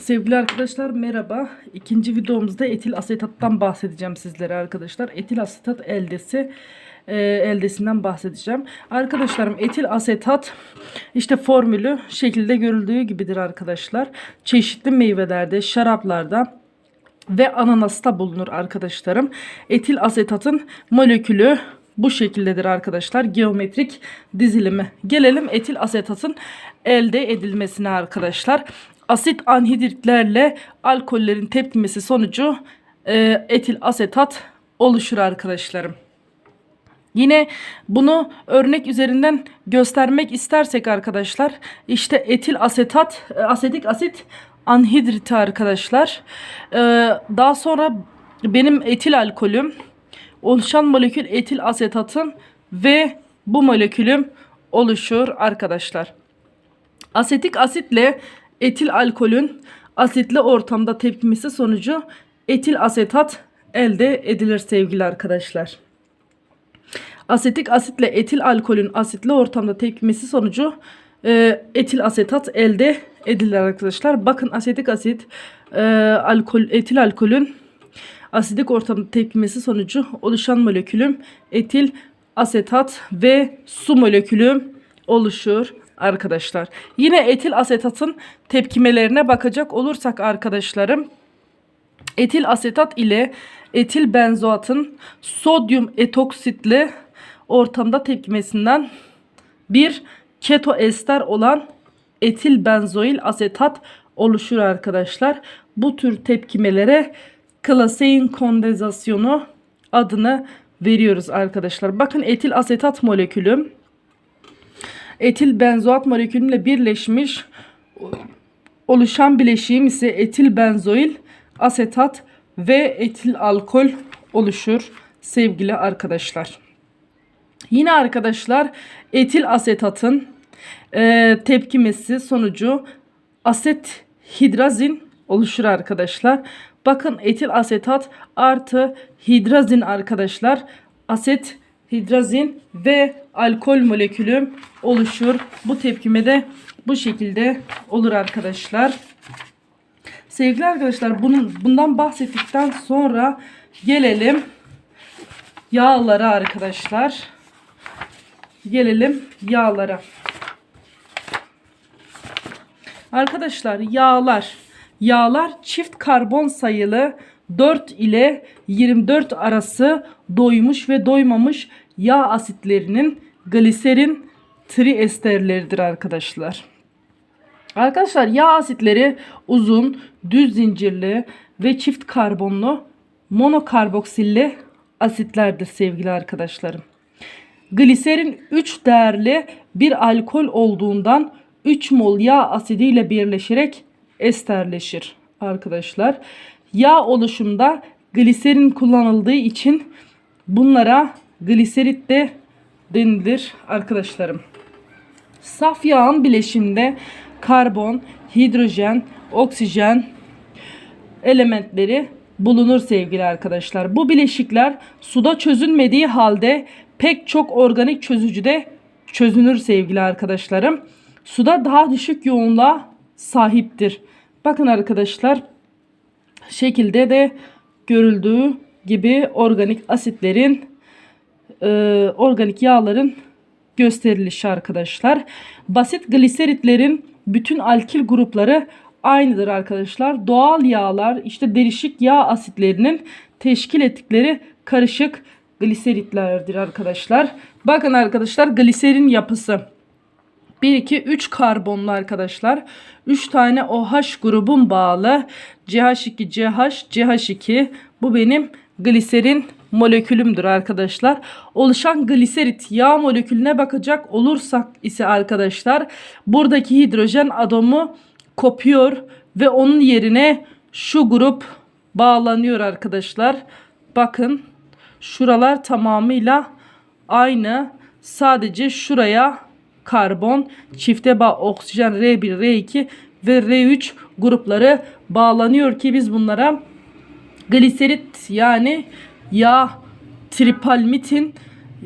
Sevgili arkadaşlar merhaba. İkinci videomuzda etil asetattan bahsedeceğim sizlere arkadaşlar. Etil asetat eldesi e, eldesinden bahsedeceğim. Arkadaşlarım etil asetat işte formülü şekilde görüldüğü gibidir arkadaşlar. Çeşitli meyvelerde, şaraplarda ve ananasta bulunur arkadaşlarım. Etil asetatın molekülü bu şekildedir arkadaşlar. Geometrik dizilimi. Gelelim etil asetatın elde edilmesine arkadaşlar. Asit anhidritlerle alkollerin tepkimesi sonucu e, etil asetat oluşur arkadaşlarım. Yine bunu örnek üzerinden göstermek istersek arkadaşlar işte etil asetat, e, asetik asit anhidriti arkadaşlar. Ee, daha sonra benim etil alkolüm oluşan molekül etil asetatın ve bu molekülüm oluşur arkadaşlar. Asetik asitle etil alkolün asitli ortamda tepkimesi sonucu etil asetat elde edilir sevgili arkadaşlar. Asetik asitle etil alkolün asitli ortamda tepkimesi sonucu e, etil asetat elde edilir arkadaşlar. Bakın asetik asit e, alkol etil alkolün asidik ortamda tepkimesi sonucu oluşan molekülüm etil asetat ve su molekülüm oluşur arkadaşlar. Yine etil asetatın tepkimelerine bakacak olursak arkadaşlarım etil asetat ile etil benzoatın sodyum etoksitli ortamda tepkimesinden bir ketoester olan etil benzoil asetat oluşur arkadaşlar. Bu tür tepkimelere klasein kondensasyonu adını veriyoruz arkadaşlar. Bakın etil asetat molekülü etil benzoat molekülüyle birleşmiş oluşan bileşiğim ise etil benzoil asetat ve etil alkol oluşur sevgili arkadaşlar. Yine arkadaşlar etil asetatın e, tepkimesi sonucu aset hidrazin oluşur arkadaşlar. Bakın etil asetat artı hidrazin arkadaşlar. Aset hidrazin ve alkol molekülü oluşur. Bu tepkime de bu şekilde olur arkadaşlar. Sevgili arkadaşlar bunun bundan bahsettikten sonra gelelim yağlara arkadaşlar. Gelelim yağlara. Arkadaşlar yağlar. Yağlar çift karbon sayılı 4 ile 24 arası doymuş ve doymamış yağ asitlerinin gliserin triesterleridir arkadaşlar. Arkadaşlar yağ asitleri uzun, düz zincirli ve çift karbonlu monokarboksilli asitlerdir sevgili arkadaşlarım. Gliserin 3 değerli bir alkol olduğundan 3 mol yağ asidiyle birleşerek esterleşir arkadaşlar. Yağ oluşumda gliserin kullanıldığı için bunlara gliserit de denilir arkadaşlarım. Saf yağın bileşiminde karbon, hidrojen, oksijen elementleri bulunur sevgili arkadaşlar. Bu bileşikler suda çözünmediği halde pek çok organik çözücüde çözünür sevgili arkadaşlarım. Suda daha düşük yoğunluğa sahiptir. Bakın arkadaşlar şekilde de görüldüğü gibi organik asitlerin e, organik yağların gösterilişi arkadaşlar. Basit gliseritlerin bütün alkil grupları aynıdır arkadaşlar. Doğal yağlar işte derişik yağ asitlerinin teşkil ettikleri karışık gliseritlerdir arkadaşlar. Bakın arkadaşlar gliserin yapısı. 1, 2, 3 karbonlu arkadaşlar. 3 tane OH grubun bağlı. CH2, CH, CH2. Bu benim gliserin molekülümdür arkadaşlar. Oluşan gliserit yağ molekülüne bakacak olursak ise arkadaşlar buradaki hidrojen atomu kopuyor ve onun yerine şu grup bağlanıyor arkadaşlar. Bakın şuralar tamamıyla aynı. Sadece şuraya karbon, çifte bağ oksijen R1, R2 ve R3 grupları bağlanıyor ki biz bunlara gliserit yani yağ tripalmitin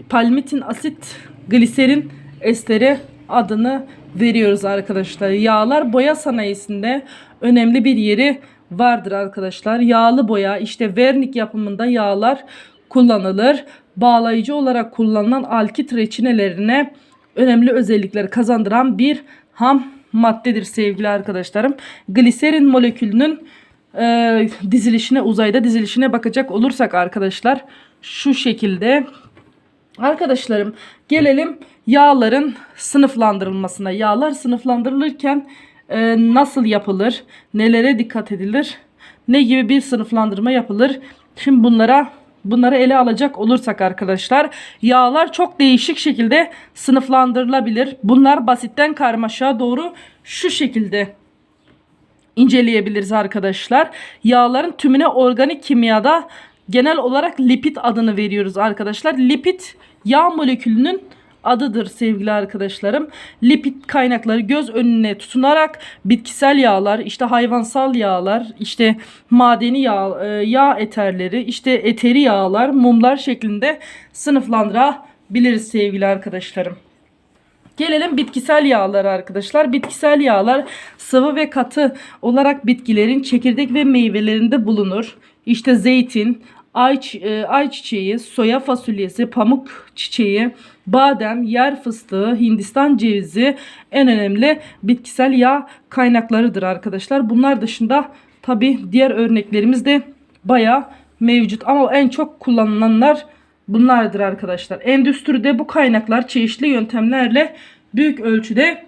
palmitin asit gliserin esteri adını veriyoruz arkadaşlar. Yağlar boya sanayisinde önemli bir yeri vardır arkadaşlar. Yağlı boya işte vernik yapımında yağlar kullanılır. Bağlayıcı olarak kullanılan alkit reçinelerine önemli özellikler kazandıran bir ham maddedir sevgili arkadaşlarım. Gliserin molekülünün e, dizilişine uzayda dizilişine bakacak olursak arkadaşlar şu şekilde Arkadaşlarım gelelim yağların sınıflandırılmasına. Yağlar sınıflandırılırken e, nasıl yapılır? Nelere dikkat edilir? Ne gibi bir sınıflandırma yapılır? Şimdi bunlara bunları ele alacak olursak arkadaşlar yağlar çok değişik şekilde sınıflandırılabilir. Bunlar basitten karmaşa doğru şu şekilde inceleyebiliriz arkadaşlar. Yağların tümüne organik kimyada genel olarak lipid adını veriyoruz arkadaşlar. Lipid yağ molekülünün adıdır sevgili arkadaşlarım. Lipid kaynakları göz önüne tutunarak bitkisel yağlar, işte hayvansal yağlar, işte madeni yağ, e, yağ eterleri, işte eteri yağlar, mumlar şeklinde sınıflandırabiliriz sevgili arkadaşlarım. Gelelim bitkisel yağlara arkadaşlar. Bitkisel yağlar sıvı ve katı olarak bitkilerin çekirdek ve meyvelerinde bulunur. İşte zeytin, ay, e, ayçiçeği, soya fasulyesi, pamuk çiçeği, badem, yer fıstığı, Hindistan cevizi en önemli bitkisel yağ kaynaklarıdır arkadaşlar. Bunlar dışında tabi diğer örneklerimiz de baya mevcut ama en çok kullanılanlar bunlardır arkadaşlar. Endüstride bu kaynaklar çeşitli yöntemlerle büyük ölçüde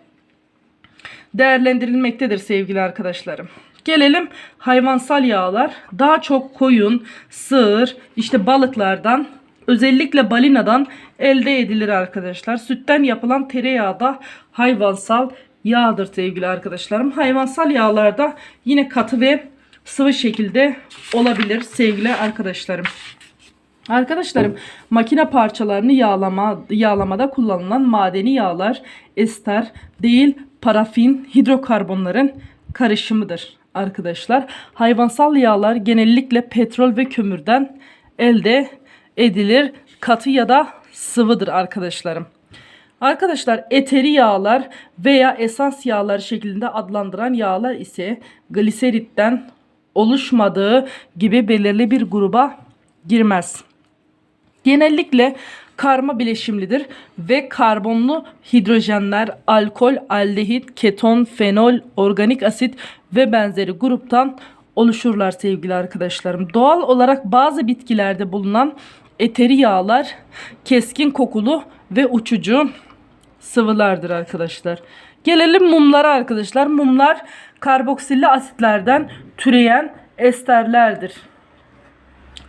değerlendirilmektedir sevgili arkadaşlarım. Gelelim hayvansal yağlar. Daha çok koyun, sığır, işte balıklardan özellikle balinadan elde edilir arkadaşlar. Sütten yapılan tereyağı da hayvansal yağdır sevgili arkadaşlarım. Hayvansal yağlarda yine katı ve sıvı şekilde olabilir sevgili arkadaşlarım. Arkadaşlarım makine parçalarını yağlama, yağlamada kullanılan madeni yağlar ester değil parafin hidrokarbonların karışımıdır arkadaşlar. Hayvansal yağlar genellikle petrol ve kömürden elde edilir. Katı ya da sıvıdır arkadaşlarım. Arkadaşlar eteri yağlar veya esans yağlar şeklinde adlandıran yağlar ise gliseritten oluşmadığı gibi belirli bir gruba girmez. Genellikle karma bileşimlidir ve karbonlu hidrojenler, alkol, aldehit, keton, fenol, organik asit ve benzeri gruptan oluşurlar sevgili arkadaşlarım. Doğal olarak bazı bitkilerde bulunan eteri yağlar keskin kokulu ve uçucu sıvılardır arkadaşlar. Gelelim mumlara arkadaşlar. Mumlar karboksilli asitlerden türeyen esterlerdir.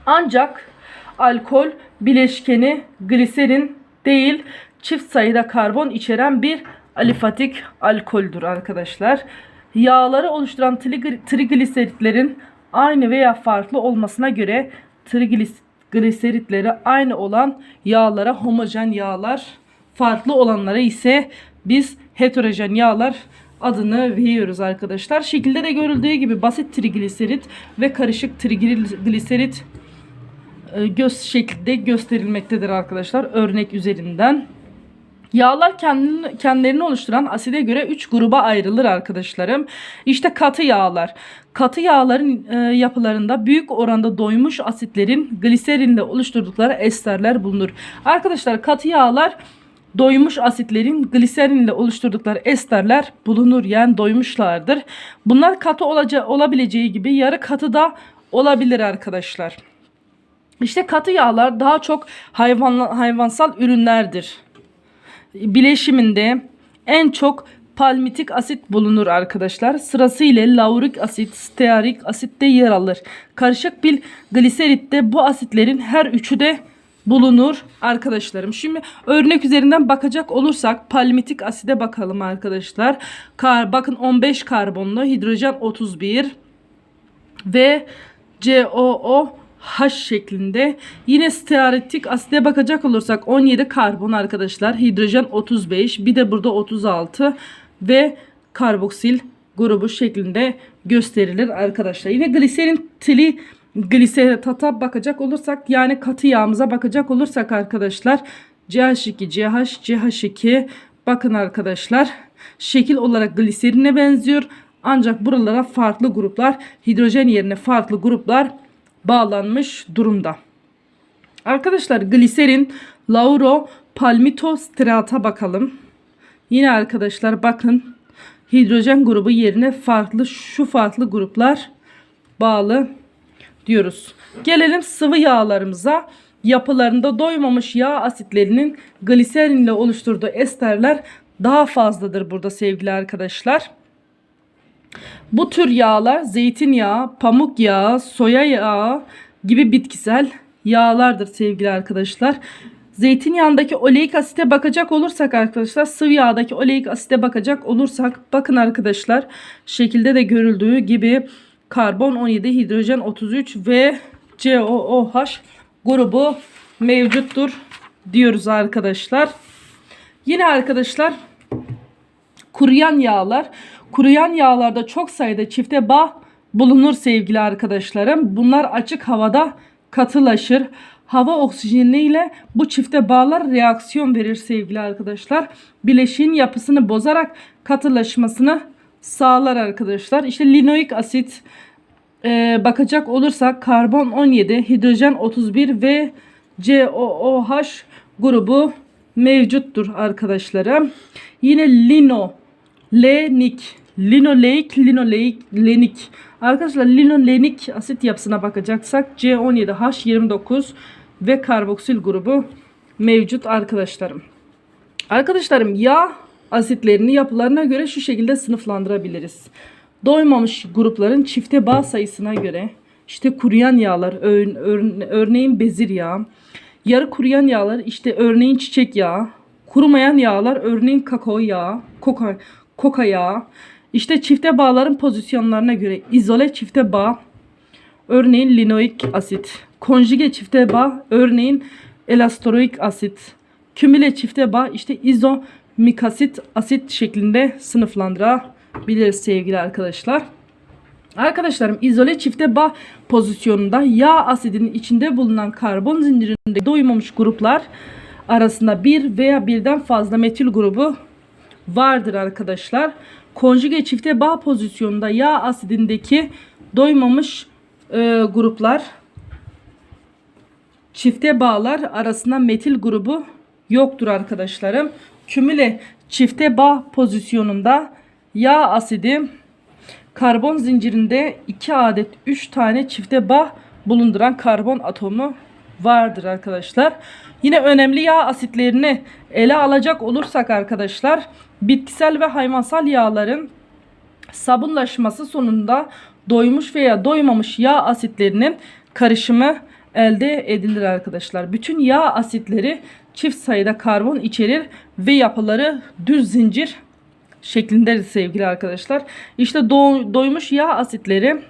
Ancak alkol bileşkeni gliserin değil çift sayıda karbon içeren bir alifatik alkoldür arkadaşlar. Yağları oluşturan trigli- trigliseritlerin aynı veya farklı olmasına göre trigliseritleri aynı olan yağlara homojen yağlar, farklı olanlara ise biz heterojen yağlar adını veriyoruz arkadaşlar. Şekilde de görüldüğü gibi basit trigliserit ve karışık trigliserit e, göz şekilde gösterilmektedir arkadaşlar örnek üzerinden. Yağlar kendilerini oluşturan aside göre 3 gruba ayrılır arkadaşlarım. İşte katı yağlar. Katı yağların e, yapılarında büyük oranda doymuş asitlerin gliserinle oluşturdukları esterler bulunur. Arkadaşlar katı yağlar doymuş asitlerin gliserinle oluşturdukları esterler bulunur. Yani doymuşlardır. Bunlar katı olabileceği gibi yarı katı da olabilir arkadaşlar. İşte katı yağlar daha çok hayvan, hayvansal ürünlerdir. Bileşiminde en çok palmitik asit bulunur arkadaşlar. Sırasıyla laurik asit, stearik asit de yer alır. Karışık bir gliseritte bu asitlerin her üçü de bulunur arkadaşlarım. Şimdi örnek üzerinden bakacak olursak palmitik aside bakalım arkadaşlar. Kar, bakın 15 karbonlu hidrojen 31 ve COO H şeklinde. Yine stearitik aside bakacak olursak 17 karbon arkadaşlar. Hidrojen 35 bir de burada 36 ve karboksil grubu şeklinde gösterilir arkadaşlar. Yine gliserin tili gliseratata bakacak olursak yani katı yağımıza bakacak olursak arkadaşlar CH2, CH, CH2 Bakın arkadaşlar şekil olarak gliserine benziyor. Ancak buralara farklı gruplar hidrojen yerine farklı gruplar bağlanmış durumda. Arkadaşlar gliserin, lauro, palmitostrata bakalım. Yine arkadaşlar bakın hidrojen grubu yerine farklı şu farklı gruplar bağlı diyoruz. Gelelim sıvı yağlarımıza. Yapılarında doymamış yağ asitlerinin gliserin ile oluşturduğu esterler daha fazladır burada sevgili arkadaşlar. Bu tür yağlar zeytinyağı, pamuk yağı, soya yağı gibi bitkisel yağlardır sevgili arkadaşlar. Zeytinyağındaki oleik asite bakacak olursak arkadaşlar sıvı yağdaki oleik asite bakacak olursak bakın arkadaşlar şekilde de görüldüğü gibi karbon 17 hidrojen 33 ve COOH grubu mevcuttur diyoruz arkadaşlar. Yine arkadaşlar kuruyan yağlar. Kuruyan yağlarda çok sayıda çifte bağ bulunur sevgili arkadaşlarım. Bunlar açık havada katılaşır. Hava oksijeni ile bu çifte bağlar reaksiyon verir sevgili arkadaşlar. Bileşiğin yapısını bozarak katılaşmasını sağlar arkadaşlar. İşte linoik asit e, bakacak olursak karbon 17, hidrojen 31 ve COOH grubu mevcuttur arkadaşlarım. Yine lino, lenik, linoleik, linoleik, lenik. Arkadaşlar linolenik asit yapısına bakacaksak C17H29 ve karboksil grubu mevcut arkadaşlarım. Arkadaşlarım yağ asitlerini yapılarına göre şu şekilde sınıflandırabiliriz. Doymamış grupların çifte bağ sayısına göre işte kuruyan yağlar ör- ör- örneğin bezir yağı, yarı kuruyan yağlar işte örneğin çiçek yağı, kurumayan yağlar örneğin kakao yağı, koka, koka yağı, işte çifte bağların pozisyonlarına göre izole çifte bağ örneğin linoik asit, konjüge çifte bağ örneğin elastoroik asit, kümüle çifte bağ işte izomikasit asit şeklinde sınıflandırabiliriz sevgili arkadaşlar. Arkadaşlarım izole çifte bağ pozisyonunda yağ asidinin içinde bulunan karbon zincirinde doymamış gruplar arasında bir veya birden fazla metil grubu vardır arkadaşlar. Konjüge çifte bağ pozisyonunda yağ asidindeki doymamış e, gruplar çifte bağlar arasında metil grubu yoktur arkadaşlarım. Kümüle çifte bağ pozisyonunda yağ asidi karbon zincirinde 2 adet 3 tane çifte bağ bulunduran karbon atomu vardır arkadaşlar. Yine önemli yağ asitlerini ele alacak olursak arkadaşlar bitkisel ve hayvansal yağların sabunlaşması sonunda doymuş veya doymamış yağ asitlerinin karışımı elde edilir arkadaşlar. Bütün yağ asitleri çift sayıda karbon içerir ve yapıları düz zincir şeklindedir sevgili arkadaşlar. İşte do- doymuş yağ asitleri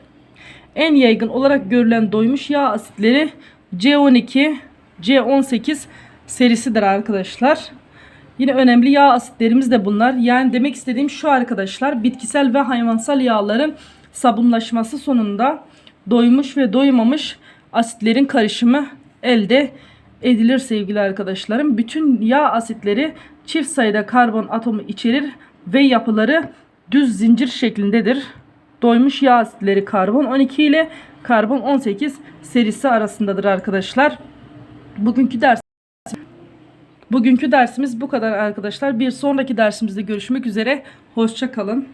en yaygın olarak görülen doymuş yağ asitleri C12, C18 serisidir arkadaşlar. Yine önemli yağ asitlerimiz de bunlar. Yani demek istediğim şu arkadaşlar bitkisel ve hayvansal yağların sabunlaşması sonunda doymuş ve doymamış asitlerin karışımı elde edilir sevgili arkadaşlarım. Bütün yağ asitleri çift sayıda karbon atomu içerir ve yapıları düz zincir şeklindedir. Doymuş yağ asitleri karbon 12 ile karbon 18 serisi arasındadır arkadaşlar. Bugünkü ders Bugünkü dersimiz bu kadar arkadaşlar. Bir sonraki dersimizde görüşmek üzere. Hoşça kalın.